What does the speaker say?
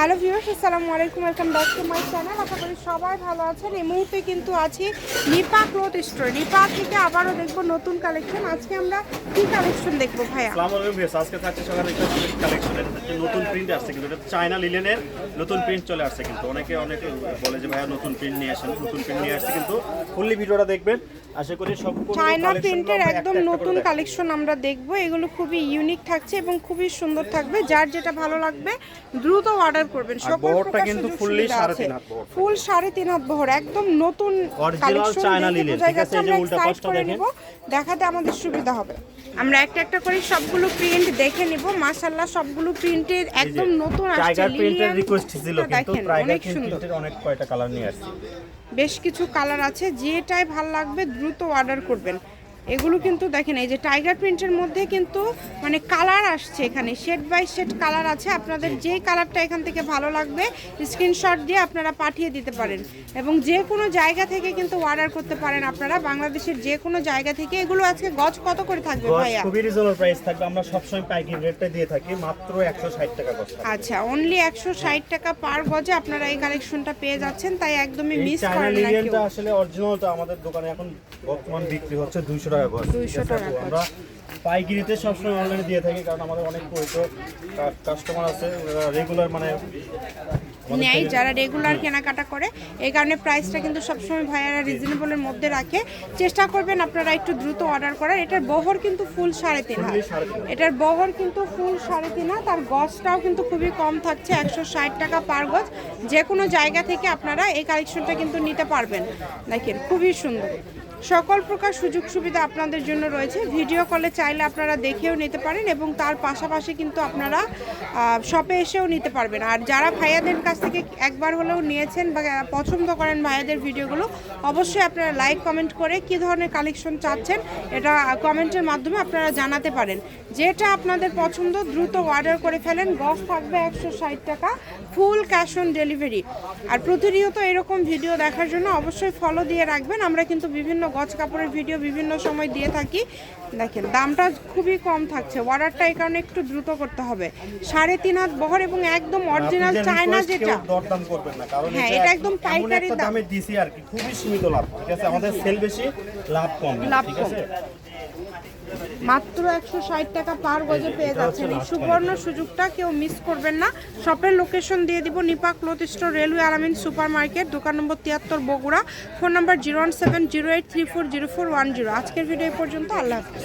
Hello viewers আসসালামু আলাইকুম welcome back to my channel আশা করি সবাই ভালো আছেন। এই মুহূর্তে কিন্তু আছি নিপা ক্লোথ স্টোর নিপা থেকে আবারও দেখব নতুন কালেকশন আজকে আমরা কি কালেকশন দেখব ভাইয়া? আসসালামু আলাইকুম ভিউয়ার্স আজকে থাকছে সকালে একটা কালেকশন এটা হচ্ছে নতুন প্রিন্ট আসছে কিন্তু। এটা চায়না লিলেনের নতুন প্রিন্ট চলে আসছে কিন্তু। অনেকে অনেকে বলে যে ভাইয়া নতুন প্রিন্ট নিয়ে আসেন নতুন প্রিন্ট নিয়ে আসছে কিন্তু। ফুললি ভিডিওটা দেখবেন। আশা করি সব চায়না প্রিন্টের একদম নতুন কালেকশন আমরা দেখব। এগুলো খুবই ইউনিক থাকছে এবং খুবই সুন্দর থাকবে। যার যেটা ভালো লাগবে দ্রুত অর্ডার করবেন বহরটা কিন্তু সাড়ে তিন হাত বহর। ফুল সাড়ে তিন হাত বহর একদম নতুন কালেকশন চায়না ঠিক আছে? যে আমরা উল্টা পাশটা দেখেন। দেখাতে আমাদের সুবিধা হবে আমরা একটা একটা করে সবগুলো প্রিন্ট দেখে নিব মাশাআল্লাহ সবগুলো প্রিন্টের একদম নতুন আসছে টাইগার প্রিন্টের রিকোয়েস্ট ছিল কিন্তু টাইগার প্রিন্টের অনেক কয়টা কালার নিয়ে আসছে বেশ কিছু কালার আছে যেটাই ভালো লাগবে দ্রুত অর্ডার করবেন এগুলো কিন্তু দেখেন এই যে টাইগার প্রিন্টের মধ্যে কিন্তু মানে কালার আসছে এখানে শেড বাই শেড কালার আছে। আপনাদের যে কালারটা এখান থেকে ভালো লাগবে স্ক্রিনশট দিয়ে আপনারা পাঠিয়ে দিতে পারেন। এবং যে কোনো জায়গা থেকে কিন্তু অর্ডার করতে পারেন আপনারা। বাংলাদেশের যে কোনো জায়গা থেকে এগুলো আজকে গজ কত করে থাকবে ভাইয়া? খুবই রিজনেবল প্রাইস থাকবে। আমরা সবসময় পাইকারি রেটটা দিয়ে থাকি। মাত্র 160 টাকা গজ আচ্ছা অনলি একশো ষাট টাকা পার গজে আপনারা এই কালেকশনটা পেয়ে যাচ্ছেন। তাই একদমই মিস করেন না আসলে অরিজিনালটা আমাদের দোকানে এখন বর্তমান বিক্রি হচ্ছে 200 টাকা গজ 200 টাকা। আমরা পাইকারিতে সবসময় অনলাইনে দিয়ে থাকি কারণ আমাদের অনেক পরিচিত কাস্টমার আছে রেগুলার মানে নেয় যারা রেগুলার কেনাকাটা করে এই কারণে প্রাইসটা কিন্তু সবসময় ভাইয়ারা রিজনেবলের মধ্যে রাখে। চেষ্টা করবেন আপনারা একটু দ্রুত অর্ডার করার। এটার বহর কিন্তু ফুল সাড়ে তিন সাড়ে তিন হাত। এটার বহর কিন্তু ফুল সাড়ে তিন হাত আর গজটাও কিন্তু খুবই কম থাকছে একশো ষাট টাকা পার গজ। যে কোনো জায়গা থেকে আপনারা এই কালেকশনটা কিন্তু নিতে পারবেন। দেখেন খুবই সুন্দর। সকল প্রকার সুযোগ সুবিধা আপনাদের জন্য রয়েছে। ভিডিও কলে চাইলে আপনারা দেখেও নিতে পারেন এবং তার পাশাপাশি কিন্তু আপনারা শপে এসেও নিতে পারবেন। আর যারা ভাইয়াদের কাছ থেকে একবার হলেও নিয়েছেন বা পছন্দ করেন ভাইয়াদের ভিডিওগুলো, অবশ্যই আপনারা লাইক, কমেন্ট করে কি ধরনের কালেকশন চাচ্ছেন, এটা কমেন্টের মাধ্যমে আপনারা জানাতে পারেন। যেটা আপনাদের পছন্দ, দ্রুত অর্ডার করে ফেলেন। গস থাকবে একশো ষাট টাকা, ফুল ক্যাশ অন ডেলিভারি। আর প্রতিনিয়ত এরকম ভিডিও দেখার জন্য অবশ্যই ফলো দিয়ে রাখবেন। আমরা কিন্তু বিভিন্ন গজ কাপড়ের ভিডিও বিভিন্ন সময় দিয়ে থাকি। দেখেন দামটা খুবই কম থাকছে। অর্ডারটা এই কারণে একটু দ্রুত করতে হবে। সাড়ে তিন হাত বহর এবং একদম অরিজিনাল চায়না যেটা। দরদাম করবেন না কারণ হ্যাঁ, এটা একদম পাইকারি দাম। দিছি আর কি খুবই সীমিত লাভ ঠিক আছে? আমাদের সেল বেশি লাভ কম ঠিক। আছে? মাত্র একশো ষাট টাকা পার গজে পেয়ে যাচ্ছেন। এই সুবর্ণ সুযোগটা কেউ মিস করবেন না। শপের লোকেশন দিয়ে দিব Nipa cloth store railway Alamin supermarket দোকান নম্বর তিয়াত্তর Bogura. Phone number zero one seven zero eight three four zero four one zero আজকের ভিডিও পর্যন্ত আল্লাহ হাফিজ।